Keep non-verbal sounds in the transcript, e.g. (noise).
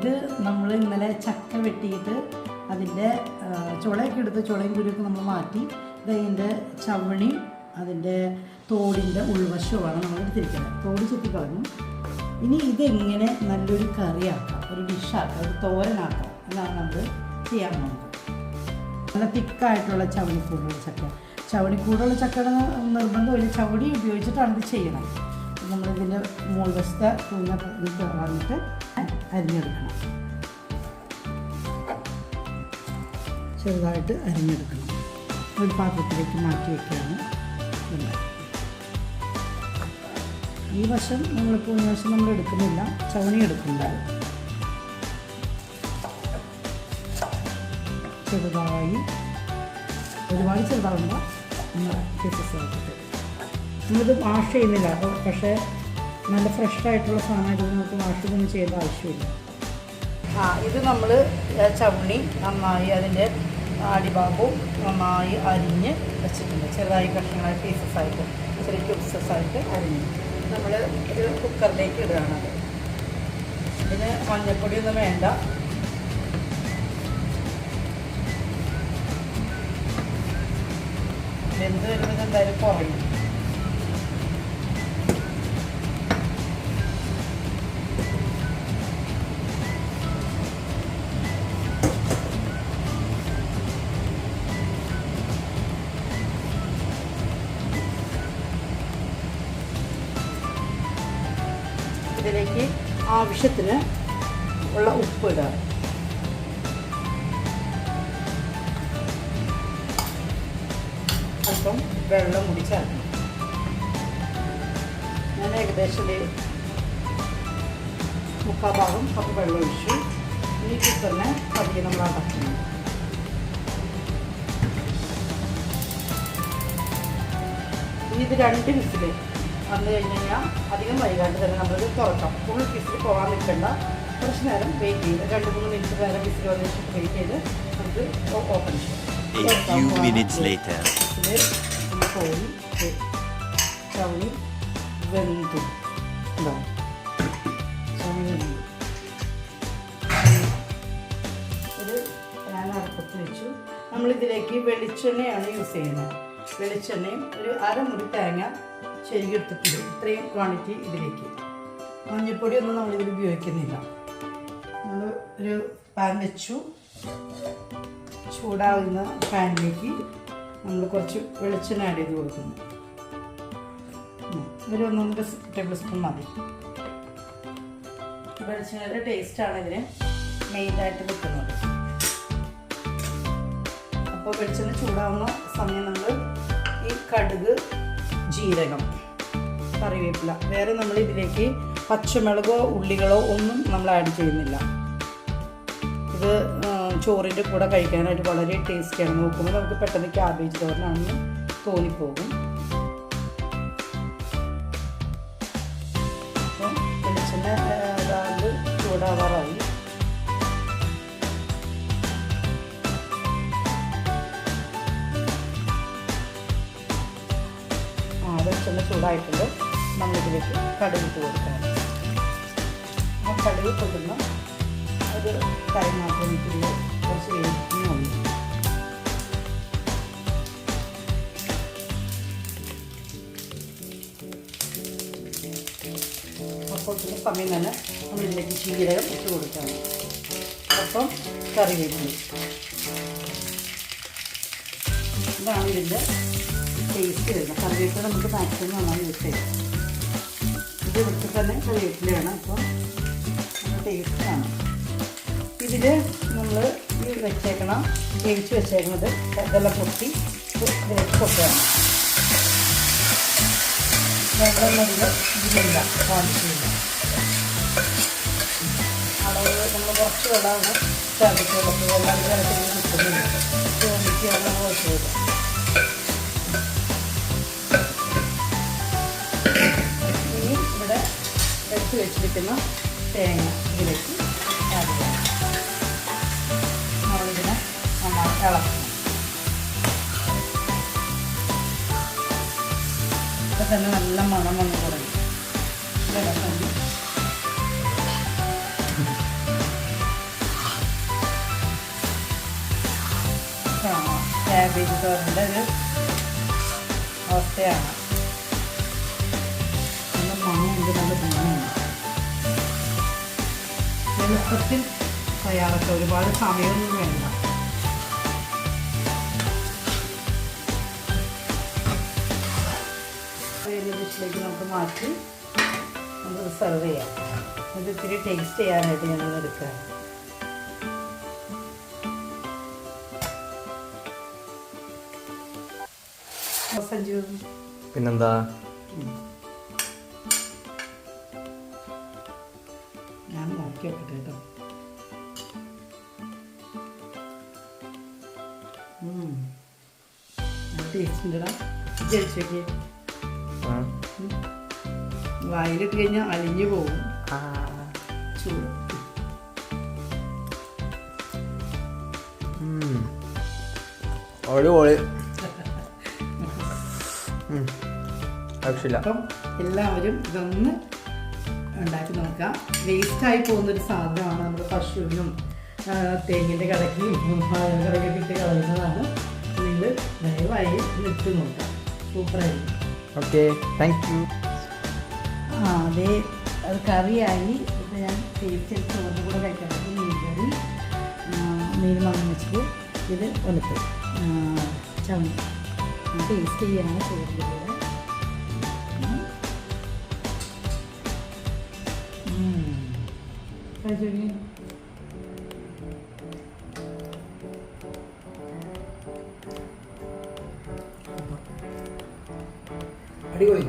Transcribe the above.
ഇത് നമ്മൾ ഇന്നലെ ചക്ക വെട്ടിയിട്ട് അതിന്റെ ചുളയൊക്കെ എടുത്ത് ചുളയും കുരുവൊക്കെ നമ്മൾ മാറ്റി ഇത് അതിന്റെ ചവണി അതിന്റെ തോടിന്റെ ഉൾവശവുമാണ് നമ്മൾ എടുത്തിരിക്കുന്നത്. തോട് ചെത്തിക്കളഞ്ഞു ഇനി ഇതെങ്ങനെ നല്ലൊരു കറിയാക്കാം ഒരു ഡിഷാക്കാം ഒരു തോരനാക്കാം എന്നാണ് നമ്മൾ ചെയ്യാൻ പോകുന്നത്. നല്ല തിക്കായിട്ടുള്ള ചവണിക്കൂടുള്ള ചക്ക. ചവണി ചവണിക്കൂടുള്ള ചക്കയുടെ നിർബന്ധമില്ല ചവടി ഉപയോഗിച്ചിട്ടാണ് ഇത് ചെയ്യണം നമ്മളിതിന്റെ മുകൾ തൂങ്ങ കളഞ്ഞിട്ട് അരിഞ്ഞെടുക്കണം. ചെറുതായിട്ട് അരിഞ്ഞെടുക്കണം. ഒരു പാത്രത്തിലേക്ക് മാറ്റി വയ്ക്കുകയാണ്. ഈ വശം നമ്മളിപ്പോൾ ഈ വശം നമ്മൾ എടുക്കുന്നില്ല. ചവണി എടുക്കുന്നുണ്ട്. ചെറുതായി ഒരുപാട് ചെറുതാവുമ്പോൾ നമ്മൾ പീസസ് നമ്മളിത് വാഷ് ചെയ്യുന്നില്ല. അപ്പോൾ പക്ഷേ നല്ല ഫ്രഷ് ആയിട്ടുള്ള സാധനമായിട്ട് നമുക്ക് വാഷ് ഒന്നും ചെയ്യേണ്ട ആവശ്യമില്ല. ആ ഇത് നമ്മൾ ചവണി നന്നായി അതിന്റെ അടിഭാഗവും നന്നായി അരിഞ്ഞ് വെച്ചിട്ടുണ്ട്. ചെറുതായി കഷ്ണങ്ങളായി പീസസ് ആയിട്ട് ചെറിയ ക്യൂബ്സസ് ആയിട്ട് അരിഞ്ഞ്. നമ്മൾ ഒരു കുക്കറിലേക്ക് ഇടുകയാണ് അത്. ഇതിന് മഞ്ഞൾപ്പൊടിയൊന്നും വേണ്ട. വെന്ത് വരുമ്പോൾ എന്തായാലും കുറയും. ഇതിലേക്ക് ആവശ്യത്തിന് ഉള്ള ഉപ്പ് ഇടുക. അല്പം വെള്ളം കൂടി ചേർക്കണം. ഞാൻ ഏകദേശം മുക്കാൽ ഭാഗം കപ്പ് വെള്ളം ഒഴിച്ചു ഈ കുക്കറിനെ പതിയെ നമ്മൾ അടക്കണം ഇത് രണ്ട് വിസിൽ വന്നു കഴിഞ്ഞ് കഴിഞ്ഞാൽ അധികം വൈകാണ്ട് തന്നെ നമ്മളിത് തുറക്കാം ഫുൾ വിസിൽ പോകാൻ നിൽക്കണ്ട. കുറച്ച് നേരം വെയിറ്റ് ചെയ്ത് രണ്ട് മൂന്ന് മിനിറ്റ് നേരം വിസിൽ വന്നിട്ട് വെയിറ്റ് ചെയ്ത് നമുക്ക് ഓപ്പൺ ചെയ്യാം. കോഴി ചവണി വെന്തു. ഉണ്ടാവും ചവണി ഒരു ഞാൻ അടുപ്പത്ത് വെച്ചു. നമ്മളിതിലേക്ക് വെളിച്ചെണ്ണയാണ് യൂസ് ചെയ്യുന്നത്. വെളിച്ചെണ്ണയും ഒരു അരമുറി തേങ്ങ ചെരുകിയെടുത്തിട്ടുണ്ട് ഇത്രയും ക്വാണ്ടിറ്റി ഇതിലേക്ക്. മഞ്ഞൾപ്പൊടി ഒന്നും നമ്മളിതിൽ ഉപയോഗിക്കുന്നില്ല. നമ്മൾ ഒരു പാൻ വെച്ചു. ചൂടാകുന്ന പാനിലേക്ക് നമ്മൾ കുറച്ച് വെളിച്ചെണ്ണ ആഡ് ചെയ്ത് കൊടുക്കുന്നു. ഒരു ഒന്നൊന്നര ടേബിൾ സ്പൂൺ മതി. വെളിച്ചെണ്ണയുടെ ടേസ്റ്റാണ് ഇതിന് മെയിനായിട്ട് നിൽക്കുന്നത് അപ്പോൾ വെളിച്ചെണ്ണ ചൂടാവുന്ന സമയം നമ്മൾ ഈ കടുക് ജീരകം കറിവേപ്പില വേറെ നമ്മൾ ഇതിലേക്ക് പച്ചമുളകോ ഉള്ളികളോ ഒന്നും നമ്മൾ ആഡ് ചെയ്യുന്നില്ല. ഇത് ചോറിന്റെ കൂടെ കഴിക്കാനായിട്ട് വളരെ ടേസ്റ്റിയാണ് നോക്കുമ്പോൾ നമുക്ക് പെട്ടെന്ന് ക്യാബേജ് തോരനാണെന്ന് തോന്നിപ്പോകും. ചൂടായിട്ടുണ്ട് നമ്മളിതിലേക്ക് കടുകിട്ട് കൊടുക്കണം. ആ കടുക് കൊടുക്കുന്ന ഒരു കൈ മാത്രം കുറച്ച് വേവിക്കുന്നുള്ളൂ അപ്പോൾ പിന്നെ സമയം തന്നെ നമ്മളിതിലേക്ക് ചീരകം ഇട്ട് കൊടുക്കണം. അപ്പം കറി വെക്കുന്നു. ഇതാണ് ഇതിന്റെ ടേസ്റ്റ് വരുന്നത് കറിവേപ്പില നമുക്ക് മാക്സിമം നന്നായി യൂസ് ചെയ്യാം ഇത് എടുത്തിട്ട് തന്നെ കറിവേപ്പിലയാണ് ടേസ്റ്റ് ടേസ്റ്റാണ് ഇതിൽ നമ്മൾ ഈ വെച്ചേക്കണം വേവിച്ച് വെച്ചേക്കുന്നത് ഇതെല്ലാം പൊട്ടി ഇതിലേക്ക് കൊട്ടുകയാണ് വെള്ളം ഇതിൽ ഇതിലില്ല നമ്മൾ കുറച്ച് വെള്ളമാണ് ചേർത്തിട്ടുള്ളത് വെള്ളം അതിനകത്ത് കിട്ടുന്നില്ല വെള്ളം കുഴപ്പമില്ല ഇനി അരച്ച് വെച്ചിരിക്കുന്ന തേങ്ങ ഇതിലേക്ക് ആഡ് ചെയ്യാം. നമ്മളിതിനെ നന്നായി ഇളക്കണം. ഇപ്പം തന്നെ നല്ല മണം വന്ന് തുടങ്ങി. ഇളക്കി ക്യാബേജ് തോരന്റെ ഒരു അവസ്ഥയാണ്. നല്ല മണം ഉണ്ട് നല്ല ഗുണമാണ് എളുപ്പത്തിൽ തയ്യാറാക്കുക ഒരുപാട് സമയമൊന്നും വേണ്ട. ഡിഷിലേക്ക് നമുക്ക് മാറ്റി നമുക്ക് സെർവ് ചെയ്യാം. ഇത് ഇത്തിരി ടേസ്റ്റ് ചെയ്യാനായിട്ട് ഞങ്ങൾ എടുക്കാം സഞ്ജു. പിന്നെന്താ? ഞാൻ നോക്കി നോക്കട്ടെ കേട്ടോ ടേസ്റ്റ് ഉണ്ടടാ. ജയിച്ചോക്കെ ആ. വായിലിട്ട് കഴിഞ്ഞാൽ അലിഞ്ഞു പോകും. ചൂട്. അടിപൊളി. (laughs) ആവശ്യമില്ല. അപ്പം എല്ലാവരും ഇതൊന്ന് ഉണ്ടാക്കി നോക്കാം. വേസ്റ്റായി പോകുന്നൊരു സാധനമാണ് നമ്മുടെ പശുവിനും തേങ്ങിന്റെ കടയ്ക്കും കടയ്ക്കൊക്കെ ഇട്ട് കളയുന്നതാണ്. നിങ്ങൾ ദയവായി ഇട്ട് നോക്കാം. സൂപ്പറായിരിക്കും ഓക്കെ താങ്ക് യു ആ അതേ അത് കറിയായി. ഇപ്പം ഞാൻ ടേസ്റ്റ് എടുത്ത് കൂടെ കഴിക്കാൻ മീൻ കറി മീൻ വാങ്ങി വെച്ചിട്ട് ഇത് ഒലത്ത്. ചമ്മ ടേസ്റ്റ് ചെയ്യാനാണ് ചോറിന്റെ കൂടെ ഇനി? അടിപൊളി